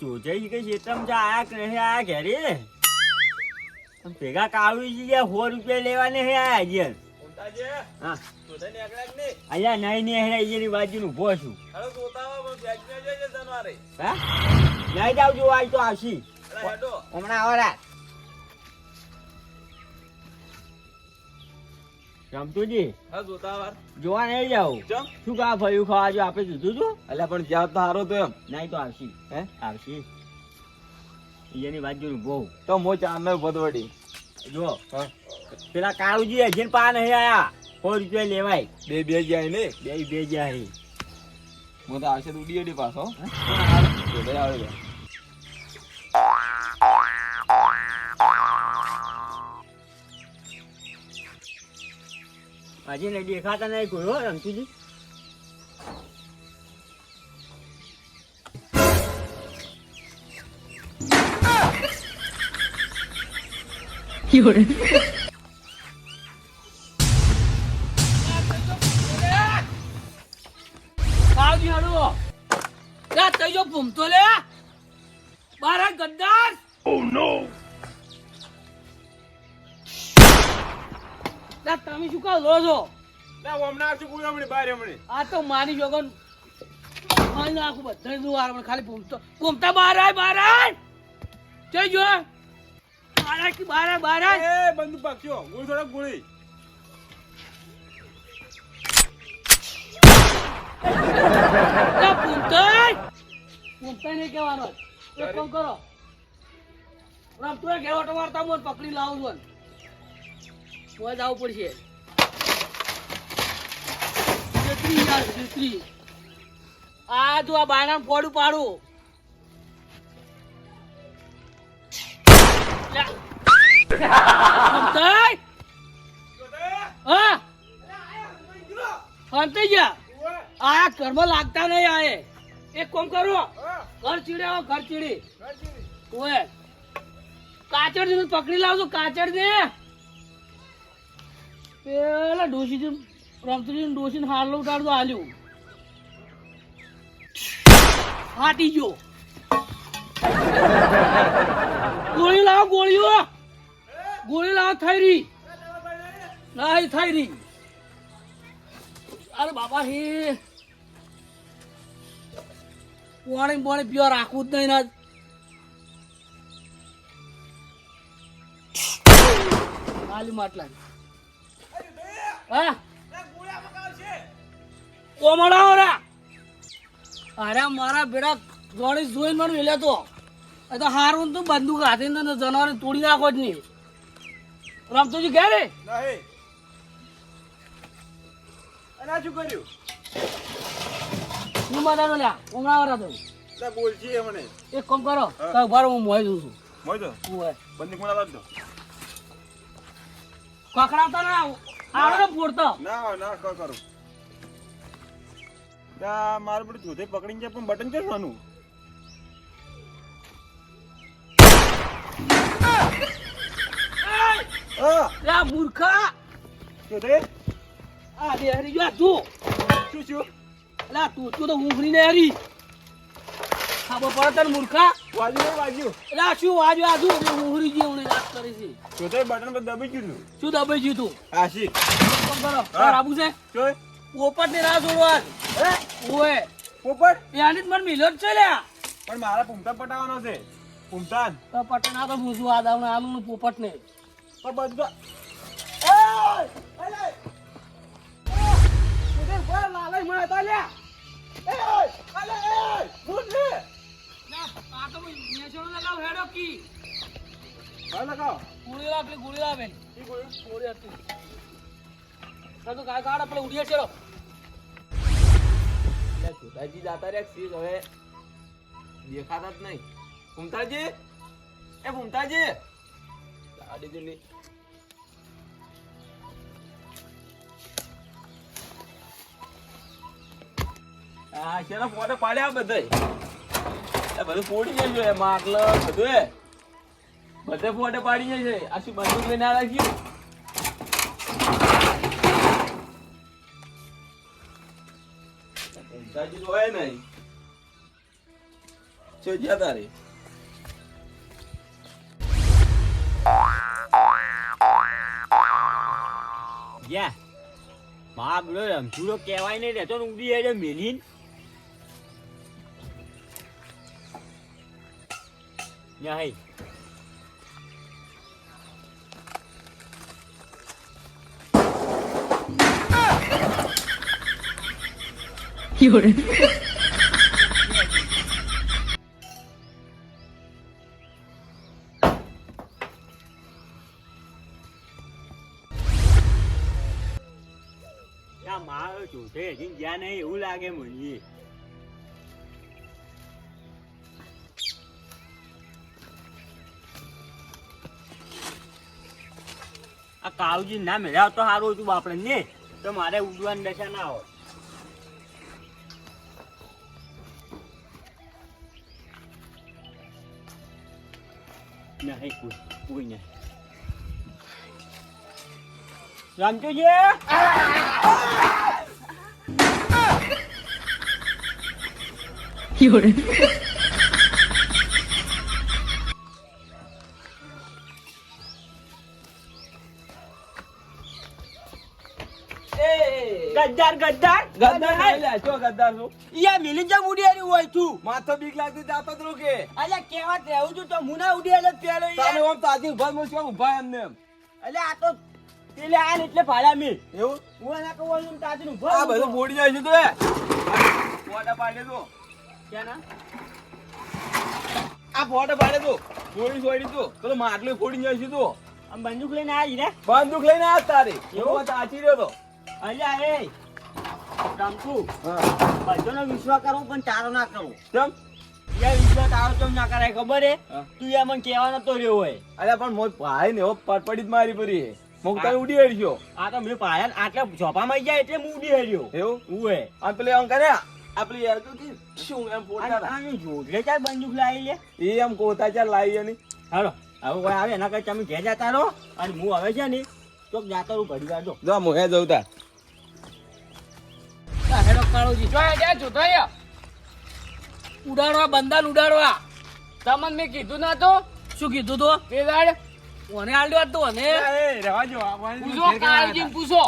ચોજાઈ કઈ શેતમ જા આયા કે નહીં આયા ઘેરે? ભેગા છે યાર સો રૂપિયા લેવાને હે આયા કે નહીં? અહીંયા નહીં ને હે અહીંયાની બાજુ ઊભો છું. નહીં જાવ જો આજ તો આવશી. હમણાં આવરા રમતુજી હા, જોતા. જોવા નહીં જાવ? શું કા ભયું ખાવા જો આપણે કીધું છું એટલે પણ જ્યાં તો હારો તો એમ. નહીં તો આવશી. હે? આવશી. વાત બાજુ બહુ તો મો ચાંદ ભદવડી જો પેલા કાળુજી હજીને પા નહીં આયા. સો રૂપિયા લેવાય. બે બે જાય ને? બે બે જાય. હે તો આવશે તો ઉડી ઉડી પાછો. જોડે આવે હજી નહીં દેખાતા નહીં કોઈ હો રમતુજી જો ભૂમતો લે. તમે શું કહો લો છો. આ તો મારી જોગન મારી નાખું બધા નું વાર ખાલી ભૂમતો ભૂમતા બહાર આય બહાર આય! જઈ જો બહાર કે બહાર આય બહાર આય! એ, બંદૂક પાક્યો. ગોળી થોડોક ગોળી. નહીં કહેવાનો. એક કામ કરો. રામ તું મારતા મોન પકડી લાવું છું. મોય જવું પડશે. છત્રી યાર આ જો આ બાયણા ફોડું પાડું. હા. શાંતિ જા આયા ઘરમાં લાગતા નહીં આયે એક કોમ કરો. ઘર ચીડે ઘર ચીડી. ઓએ કાચડ ને પકડી લાવજો કાચડ ને પેલા ડોસી થી રમતુજી ડોસી ને હારલો ઉતારતો હાલ્યું ફાટી ગયો. ગોળી લાવો ગોળીઓ ગોળી લાવો, થઈ રહી. નહીં થઈ રહી. અરે બાપા હે. પાણી પાણી પીવા રાખવું જ નહીં ના ખાલી માટલા. હા? કોમડાઓ રા અરે મારા બેડા ગણેશ જોઈને મને વેલે તો એ તો હારું તું બંદૂક હાથે તને જનાવર તોડી નાખો જ નહીં રમતોજી ઘેર રે નહીં. અને શું કર્યું? હું બધાનો લ્યા કોમડા વાળા તો બોલજી હમણે. એક કામ કરો. તો ઊભા હું મોય દઉં છું મોય તો. હું બંદૂક મને લાવજો. પકડાવતા ના આવડે ફોડતો ના ના કરું ત્યાં મારું બધું જોધે પકડીને જાય પણ બટન છે લા મૂર્ખા. જોધે આ દે હરી જો તું. શું શું? લા તું તું તો ઊંઘરી ને હરી. ખાબો પડે તને મૂર્ખા? વાજ્યું વાજ્યું. લા શું વાજો આ તું એટલે ઊંઘરી જે વાત કરી છે. જોધે બટન પર દબી ગયું શું દબાઈ ગયું તું? કરો તાર આબુ છે? પોપટ ને રાહ જોડવા ઓએ પોપટ? એની જ મને મિલો છે લ્યા. પણ મારા પુમતા પટાવવાનો છે. પુમતાન. તો પટના તો પૂછું આ દાવને આનું પોપટ ને બધા તો લગાવો. ગોળી લાવ ગોળી હતી. કાઢ આપણે ઉડીએ ચલો. છોટાજી જાતા રે સી હવે દેખાતા જ નહીં. ભૂમતાજી એ ભૂમતાજી ગાડી ફોટો પાડ્યા બધે બધું ફોડી જશે માટલો બધું બધે ફોટો પાડી જશે આ શું બંદૂક લઈને આ રાખ્યું ફૂમતાજી તો હોય નહીં શું જ્યાં તારે યા મા બડો રમચુડો કહેવાય નહીં રહેતો ને ઉડી હેડે મેલીન નહીં યા મારો ચોથે હજી ગયા નહીં એવું લાગે મને આ કાળુજી ના મેળ્યા તો સારું હતું બાપડે ને તો મારે ઉડવાની દશા ના હોય નહીં કોઈ કોઈ નહીં રામચોજી ગદ્દાર ગદ્દાર ગદ્દાર લ્યા, શું ગદ્દાર છું? યા મિલી જા ઉડી હોય તું માથો બીક લાગતી જાતો જ રોકે. અલ્યા કેવા રહેવું છું તો મુના ઉડી આલે પેલો તારે આમ તાજી ઊભા જ મૂકશો, ઊભા એમને એમ. અલ્યા આ તો પેલે આલ એટલે ભાડા મી એવું? હું એના કહું છું તાજી નું આ બધું બોડી જાય છે તું ફોટા પાડે તું. ક્યાં આ ફોટા પાડે તું. બોડી છોડી તું. પેલો માટલું ફોડી જાય છે તું. આમ બંદૂક લઈને આવી ને બંદૂક લઈને આ તારે એવું? તાચી રહ્યો તો. અલ્યા એ ટંકુ હા. બધાનો વિશ્વાસ કરવો પણ તારો ના કરવો ચમ? યાર વિશ્વાસ તારો કેમ ના કરાય ખબર હે તું યાર મને કહેવાનો તો રહ્યો હોય અલ્યા પણ મોય ભાઈ ને પડપડી જ મારી પડી હે. હું ઉડી હડ્યો. આ તો મેં પાયા આટલા ઝોપામાં જાય એટલે હું ઉડી હર્યો એવું? આ પેલી આમ કરે આ પેલી યાર તું કે શું એમ. જોડલે ચાર બંદૂક લાવી લે એ આમ કોતા ચાર લાવી એની. હાલો હવે કોઈ આવે એના કરતા તમે ઘેર જતા રહો અને હું હવે છે ને તો જાતો ઘડી વાર જો જો હું હે જઉં તાર. હેડો કાળોજી. જો જા જોતો આયા ઉડાડવા બંદાલ ઉડાડવા. તમને મેં કીધું ના તો. શું કીધું તો? બે દાડ. ઓને આલ્યો તો ઓને એ, રહેવા જો પૂછો હતા? પૂછો.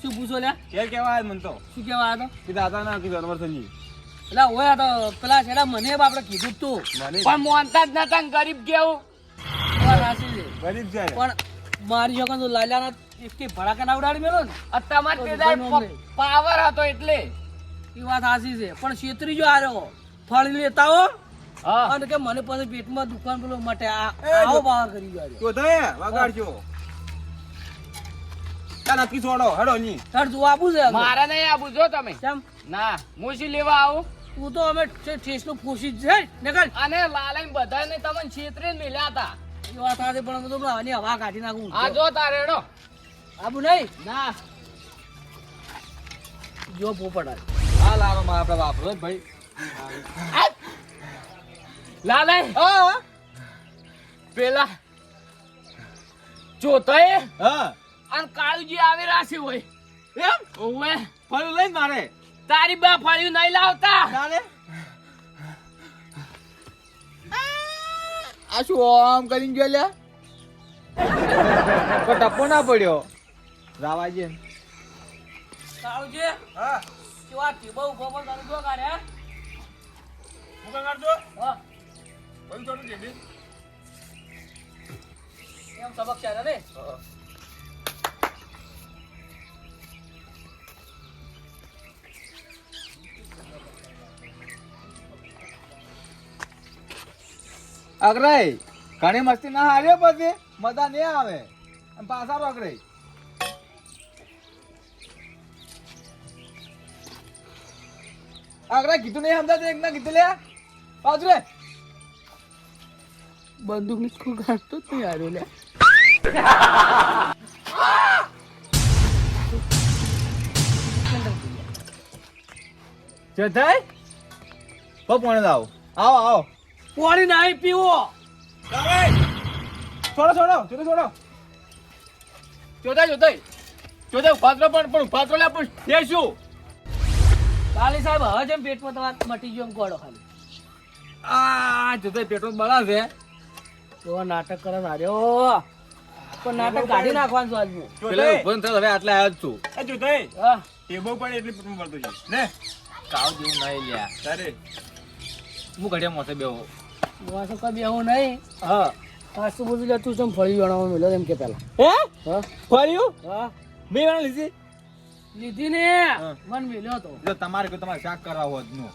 શું પૂછો લે? કે કેવા મન તો? શું કેવા આતો કીધા દાદા ના કીધું અનવર સંજી. એટલે ઓય આ તો પેલા છેડા મને આપણે કીધું તું. પણ મોનતા જ નતા ને ગરીબ કેવું છે. ગરીબ છે. પણ મારી જોકન તો લાલાના એકથી ભડાકા ના ઉડાડી મેલો ને? આ તમાર તે કોઈ દાડ નોમ પ- નહીં. પાવર હતો એટલે. એ વાત સાચી છે. પણ છેતરી જો આર્યો ફળ લેતા હો. અને કે મને પછી પેટમાં દુકાન પેલો માટે આ આવો. પાવર કરી ગયો તો થયે, વગાડજો. ચાલ નક્કી છોડો. હેડો ની તાર તું આપું છે મારા નહીં આબુ જો તમે. કેમ? ના હું શું લેવા આવું. તું તો અમે ઠેસનું ફૂસી જ છે. નીકળ. અને લાલાઈ બધાને તમને છેતરી મેલ્યા હતા. એ વાત આજે પણ હું તો આની હવા કાઢી નાખું. આ જો તારે હેડો. આબુ નહીં? ના. જો પોપડા આ લાવો માં આપડે વાપરો ભાઈ. લાલે! હા પેલા જોતો એ હા. અને કાળુજી આવી રાશી હોય. એમ? ઓવે. ફળ લઈને મારે? તારી બા ફળ્યું નહીં લાવતા. ચાલે આ શું આમ કરીને ગયો લ્યા ટપ્પો ના પડ્યો. રાવાજી કાળુજી હા. કેવા ટીબા ઊભો પણ તને જો કાઢે હું? બધું એમ સબક છે ને? અગરાઈ ઘણી મસ્તી ના હાર્યો પછી? મજા નહીં આવે. પાછા રોકડાઈ અગરાઈ કીધું નહીં સમજાતું એક ના કીધું લે. પાછું રે બંદૂકની કોઈ તું યાર લે. જતાય બહુ પોણે આવો આવો આવો. પાણી નહીં પીવો. છોડો છોડો છોડો છોડો. જોતા જોતા જોતા ઉભાતરો પણ પણ ઉભાતરો લે પણ શું કાલી સાહેબ હવે જેમ પેટમાં તમારે મટી ગયો એમ કોડો ખાલી. આ જુદા પેટ્રોલ બળાવે તો નાટક કરે નાર્યો પણ નાટક કાઢી નાખવાનું છું આજનું. પેલા ઊભો થયો, હવે આટલે આવ્યો જ છું. એ હા. ટેબો પણ એટલી પેટ્રોલ મળતું છે ને કાવ જેવું નહીં લ્યા. તારે. હું ઘડિયા મોસે બેહો? મોસે કઈ બેહું નહીં. હા. પાછું બધું લે તું ચમ ફળી જણાવવા મળ્યો એમ કે પેલા. હે? હા. ફળ્યું? હા. મેં વેણ લીધી? લીધી ને મન મિલ્યો તો જો તમારે કોઈ તમારે શાક કરાવો જ નું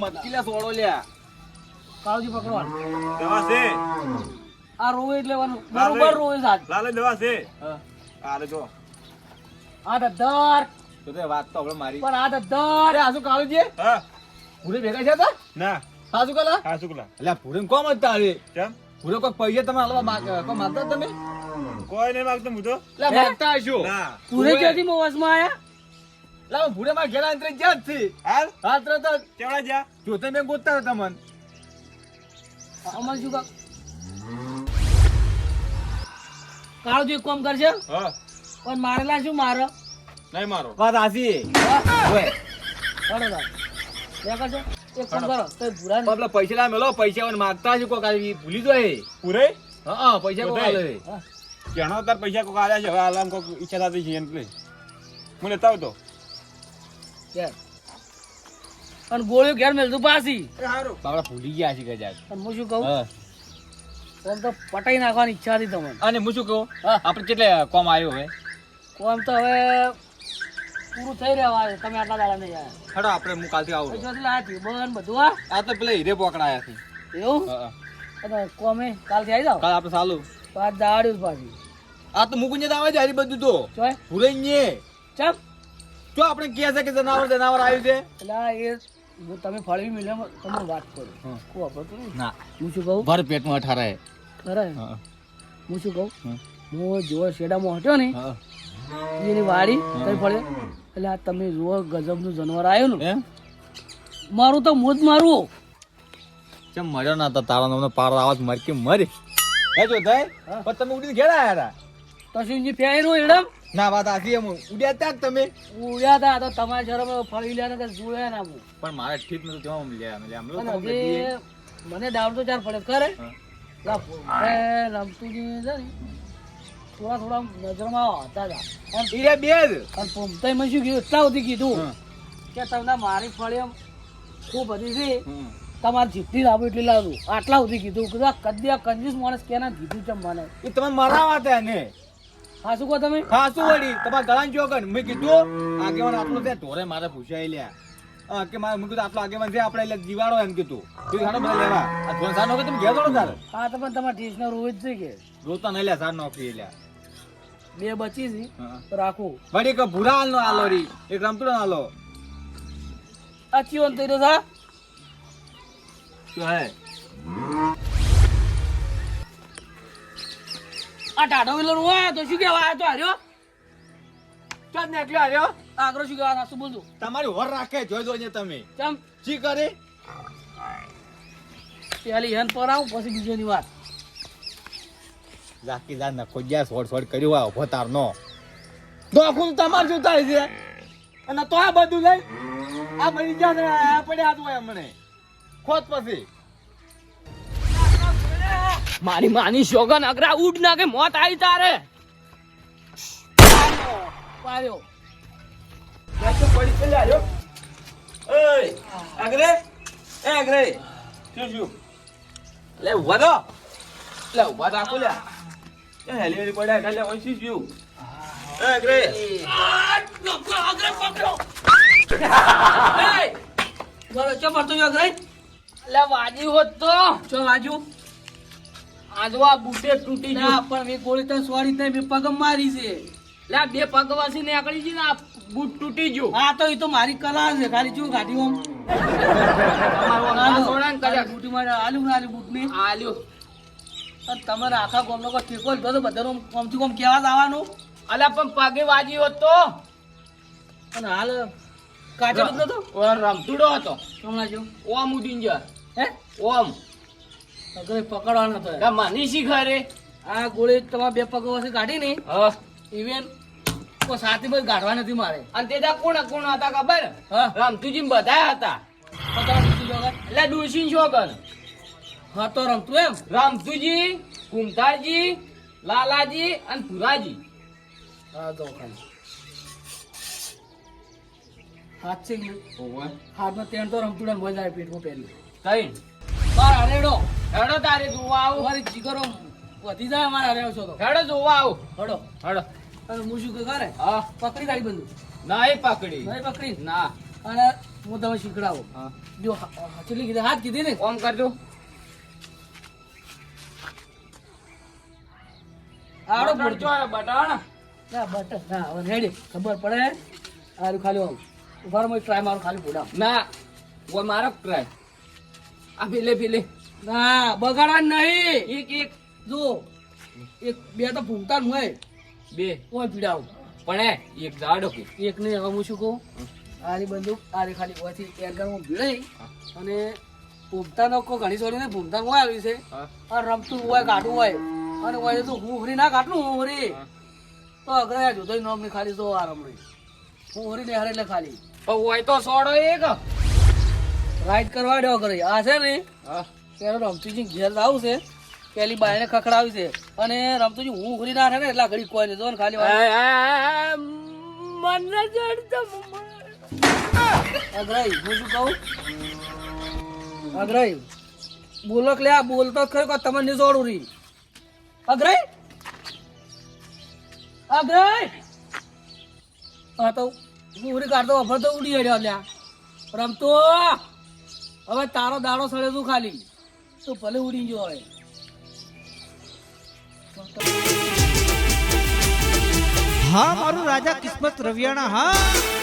મટકીલા સોડો લ્યા. કાળજી પકડવા દવા છે. આ રોવે એટલે બરોબર રોવે સાજ લાલે દવા છે. હા. આ લે જો. આ ધદ્દર તો તે વાત તો આપણે મારી. પણ આ ધદ્દર અરે આ શું કાળજી? હા. ભૂરે ભેગા છે તા? ના. સાસુ કલા આ શુક્લા એટલે ભૂરે કોમ જ તારે. કેમ? ભૂરે કોઈ પૈસા તમે હાલવા માંગ કોઈ માગતા તમે? કોઈ નહીં માગતો હું તો. માંગતા હશો પૂરે. ક્યાંથી મોવાસમાં આયા? એટલે ભૂરે માં ઘેરા અંતરે જ્યાં થી છે. હાલ? હા તરત કેવડા જા જોતે મેં ગોતતા હતા તમને. અમલ શું કામ? કાળજી એક કોમ કરશે હા. પણ મારેલા શું મારે? નહીં મારો. વાત આસી ઓય. હળો તાર. બે કરશો એક કામ કરો. તો ભૂરા બાપલા પૈસા લા મેલો પૈસા માગતા છે કોક ભૂલી જાય. પૂરે? હા પૈસા કોક આલે કેણો તાર પૈસા કોક આલ્યા છે? હવે આલામ કોક ઈચ્છા થતી છે એટલે હું લેતા આવતો. અને ગોળીઓ ઘેર મેલતું પાછી. એ બાપડા ભૂલી ગયા છે કદાચ. અને હું શું કહું? કોમ તો પટાઈ નાખવાની ઈચ્છા હતી તમને. અને હું શું કહું? હા. આપણે કેટલે કોમ આવ્યો હવે? કોમ તો હવે પૂરું થઈ રહ્યા છે તમે આટલા દાડા નહીં આવ્યા. હેડો આપણે હું કાલથી આવું એટલે આ ટ્યુબન બધું આ આ તો પેલા હીરે પકડાયા છે. એવું. કોમે કાલથી આવી જાવ કાલ આપણે ચાલુ. પાંચ દાડ્યું પાછી. આ તો મુકુંજે તો આવે છે હારી બધું તો. ભૂલઈ ચમ. જો આપણે કહે છે કે જનાવર જનાવર આવ્યું છે. એટલે એ તમે ફળવી મિલે તમે વાત કરો. હા. કોઈ વાપરતું ના. હું શું કહું? ભર પેટમાં અઠારે ખરા હા. હું શું કહું? હું. જો શેડામાં હટ્યો ને હા. એની વાડી કઈ પડે એટલે આ તમે જુઓ ગજબનું જાનવર આવ્યું ને. મારું તો મોજ મારું ચમ મર્યો ના તો તારા નામનો પાર આવત મર કે મરે. હે જો થાય પણ તમે ઉડીને ઘેર આયા હતા તો શું ફેરું એડમ ના વાત આખી એમ. ઉડ્યા તા તમે. ઉડ્યા આ તો તમારા શરમ ફળી લ્યા ને જોયા ના હું. પણ મારે ઠીક નતું જોવા મળ્યા મળ્યા આમ મને ડાઉટ તો ચાર પડે. એ રમતુજી છે ને થોડા થોડા નજરમાં હતા. જ આ. બે જ. અને પોમતાઈ મને શું કીધું? એટલા સુધી કીધું કે તમને મારી ફળી એમ ખૂબ બધી છે. તમારે જેટલી લાવું એટલી લાવું આટલા સુધી કીધું. કીધું કદી આ કંજૂસ માણસ કેના કીધું છે મને? એ તમે મરાવા હતા એને. હા શું કહો તમે? હા શું વળી તમારા ગળાને જોગન મેં કીધું આગેવાન આટલો છે ઢોરે મારે પૂછાય લ્યા કે મારે મેં કીધું આટલો આગેવાન છે આપણે એટલે જીવાડો એમ કીધું. કીધું સાડો બધા લેવા. આ ધોરણ નોકરી તમે ઘેર દોડો તારે? હા તમે તમારા ટેસ્ટનો રોજ છે કે? રોતા નહીં લ્યા સાર નોકરી લ્યા બે બચી છે. તો રાખું. વળી એક ભૂરા હાલનો આલો રી. એક રમતુડો આલો. આ ચિયો અંતર સા શું હે. આ ટાઢો વિલર હોય તો શું કહેવા આવ્યો તો હાર્યો. ચાલ ને એકલો હાર્યો. આગળ શું કેવા શું બોલજો તમારી હોર રાખે જોઈ દો ને તમે. ચમ. ચી કરે. પેલી હેન પર આવું પછી બીજોની વાત. જા નખો જ્યાં સોડ સોડ કર્યું આ ઊભો તાર નો દોખું તમાર જોતા છે? અને તો આ બધું લઈ આ બની ગયા ને આ પડ્યા એમણે. ખોત પછી. મારી માની શોગન અગરા ઉડ ના કે મોત આવી તારે. પાડ્યો. પડી ચલે આવ્યો એ અગરે એ અગરે શું શું લે ઊભા લે લે. એ હેલી હેલી પડ્યા એટલે લે ઓય શું શું એ આગરે બોલો ચો પડતો જો અગરાઈ લે વાજી હોત તો. ચો વાજુ? આજો આ બુટે તૂટી ગયો. ના પણ મે ગોળી તો સોરી તે મે પગ મારી છે. લે બે પગ વાસી ને આકડી જી ને આ બૂટ તૂટી ગયો. હા તો એ તો મારી કલા છે ખાલી જો ગાડી ઓમ સોણાન કલા બુટી મારા આલુ ના આલુ બૂટ ને આલ્યો અને તમારે આખા ગામનો કોઈ ઠેકો લીધો તો બધાનો કમથી કમ કેવા આવવાનું અલા પણ પગે વાજી હોત તો? અને હાલ કાચો જ નતો? રમતુડો હતો. હમણાં જો ઓમ ઉડીને જા હે? ઓમ. અગરે પકડવાનો હતો માની શીખરે આ ગોળી તમારા બે પગ વસે કાઢી ને ઇવેન કોઈ સાથે બસ ગાઢવા નથી મારે. અને તે દા કોણ કોણ હતા ખબર? હા. રમતુજી બધા હતા. તો. એટલે ડોશી શોગન હા તો રમતું એમ. રામતુજી કુમતાજી લાલાજી અને પુરાજી હા તો ખાલી. હાથ છે ને હાથમાં તેણ તો રમતું ને મજા આવે પેટમાં પહેર્યું કઈ? બાર હરેડો. હેડો તારે જોવા આવું. તમારી જીગરો વધી જાય અમારે હારે છો તો. હેડો જોવા આવું. હડો. હડો. અને હું શું કરે? હા. પકડી ગાડી બંધુ નહીં પકડી. નહીં પકડી? ના. અને હું તમે શીખડાવો. હા. જો કેટલી કીધી? હાથ કીધી ને? ઓમ કરજો. બટન પડતો બટન ના બટ ના હવે રેડી. ખબર પડે? આરું ખાલી આમ. ઉભાર મોય ટ્રાય મારું ખાલી પૂડા ના વો મારો ટ્રાય આ પેલે પેલે ના બગાડવા નહીં. એક એક. જો એક બે તો ભૂંગતા હોય. બે. કોઈ પીડાવું પણ એક ઝાડ કે એક ને હવે હું શું કહું? આરી બંદૂક આરી ખાલી ઓથી એર ગન હું ભીડાઈ અને ભૂમતાનો કો ઘણી છોડીને ને ભૂમતા હોય આવી છે રમતું હોય કાઢું હોય. અને હોય તો હું હરી ના કાઢું હું. હરી તો અગ્રયા જોતો નોમની ખાલી રમડી હું હરી ને હરે એટલે ખાલી. પણ હોય તો સોડો એક. રાઈડ કરવા દો કરે આ છે ને હા. ત્યારે રમતુજી ઘેર આવું છે. પેલી બાયને ખખડાવી છે. અને રમતુજી હું ઘરી ના રહે ને એટલા ઘડી કોઈ ને જો ને ખાલી. મને જડતો અગ્રહી હું શું કહું? અગ્રહી બોલો કે બોલતો ખરો તમને જોડું રહી અગ્રહી અગ્રય? હા તો ઉરી કાઢતો, અભર તો ઉડી હેડ્યો લ્યા. રમતો! હવે તારો દાડો સડે તું ખાલી. તું ભલે ઉડી ગયો હવે હા, મારું રાજા કિસ્મત રવિયાણા, હા.